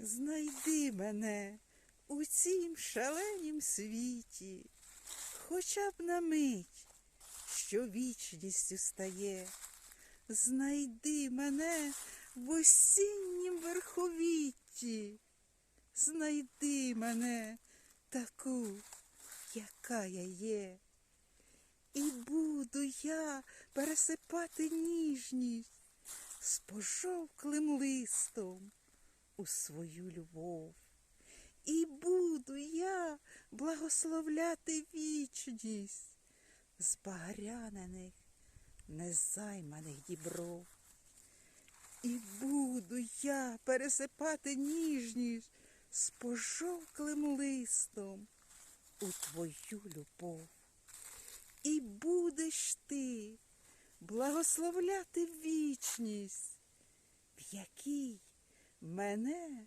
Знайди мене у цім шаленім світі, хоча б на мить, що вічністю стає. Знайди мене в осіннім верховітті, знайди мене таку, яка я є. І буду я пересипати ніжність з пожовклим листом у свою любов. І буду я благословляти вічність з багрянених, незайманих дібров. І буду я пересипати ніжність з пожовклим листом у твою любов. І будеш ти благословляти вічність, в якій мене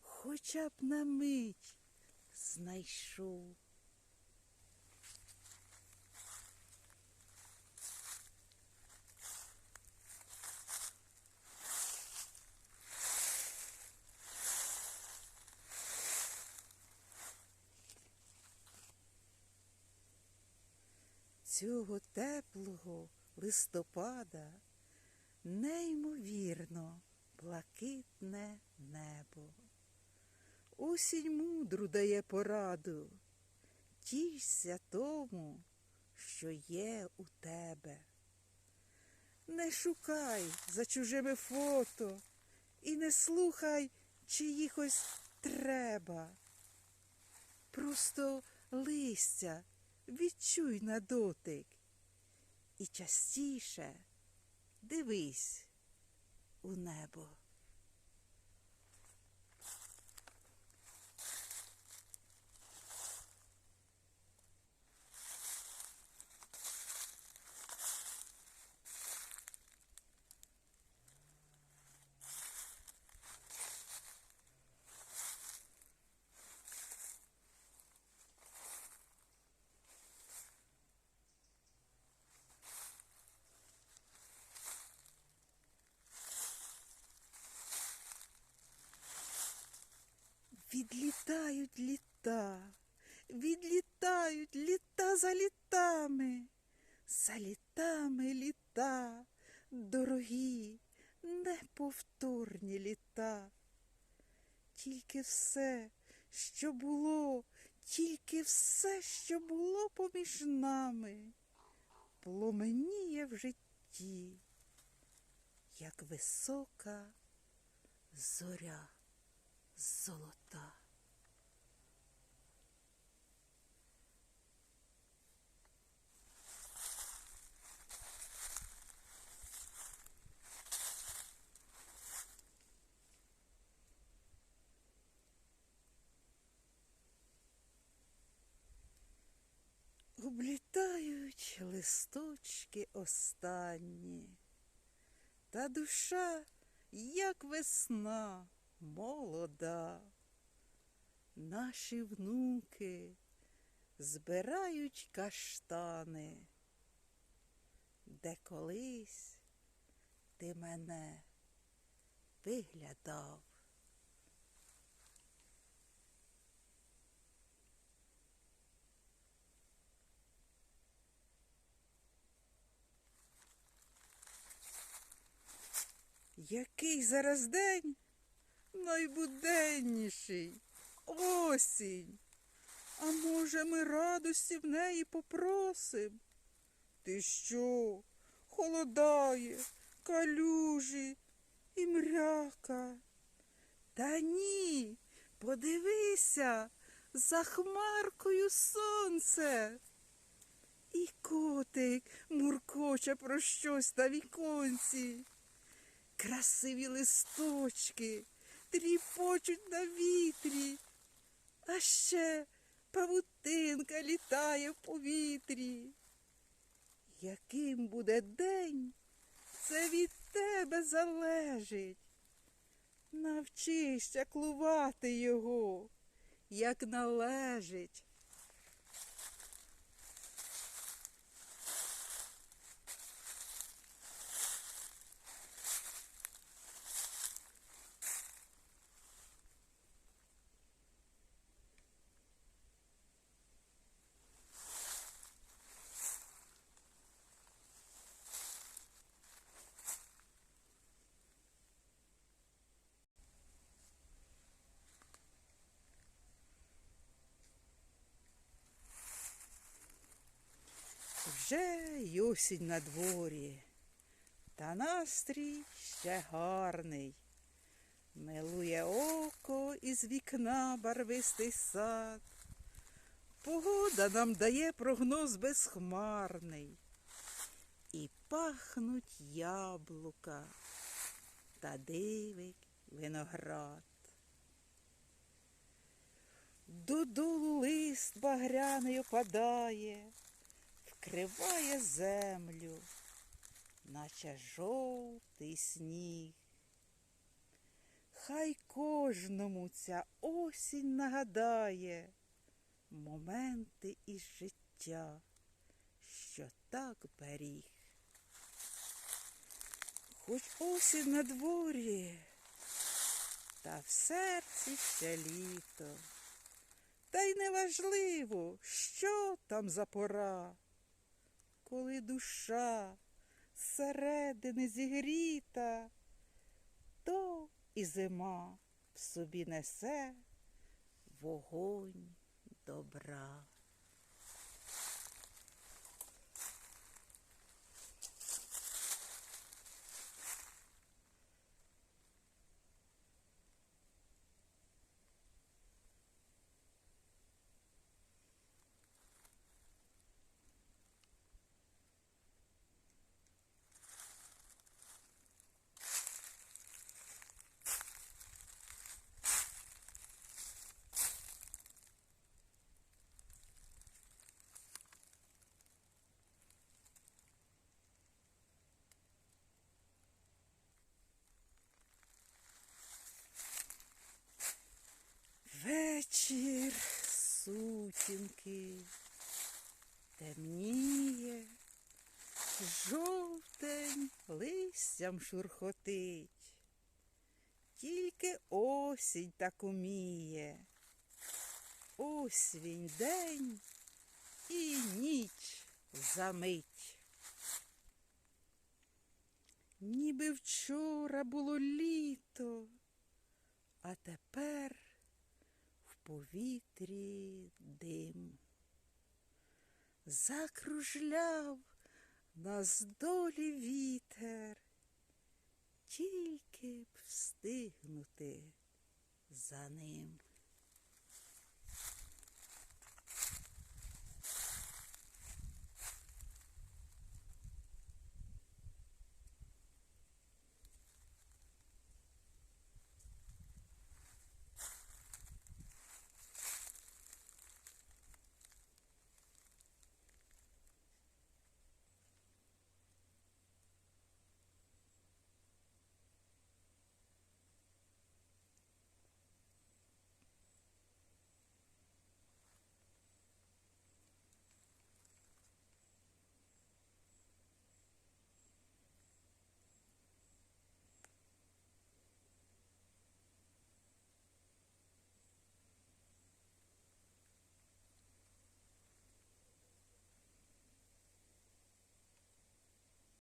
хоча б на мить знайшов. Цього теплого листопада неймовірно блакитне небо. Осінь мудру дає пораду, тішся тому, що є у тебе. Не шукай за чужими фото і не слухай чиїхось треба. Просто листя відчуй на дотик і частіше дивись у небо. Відлітають літа, відлітають літа за літами, за літами літа, дорогі, неповторні літа. Тільки все, що було, тільки все, що було поміж нами, пломеніє в житті, як висока зоря золота. Листочки останні, та душа, як весна, молода. Наші внуки збирають каштани, де колись ти мене виглядав. Який зараз день найбуденніший осінь. А може, ми радості в неї попросим? Ти що? Холодає, калюжі і мряка. Та ні, подивися, за хмаркою сонце. І котик муркоче про щось на віконці. Красиві листочки тріпочуть на вітрі, а ще павутинка літає в повітрі. Яким буде день, це від тебе залежить. Навчися клувати його, як належить. Ще й осінь на дворі, та настрій ще гарний. Милує око із вікна барвистий сад. Погода нам дає прогноз безхмарний. І пахнуть яблука та дивик виноград. Додолу лист багряний опадає, вкриває землю, наче жовтий сніг. Хай кожному ця осінь нагадає моменти із життя, що так беріг. Хоч осінь на дворі, та в серці ще літо. Та й неважливо, що там за пора, коли душа зсередини зігріта, то і зима в собі несе вогонь добра. Сутінки темніє, жовтень листям шурхотить, тільки осінь так уміє. Осінь день і ніч замить. Ніби вчора було літо, а тепер повітрі дим. Закружляв нас долі вітер, тільки б встигнути за ним.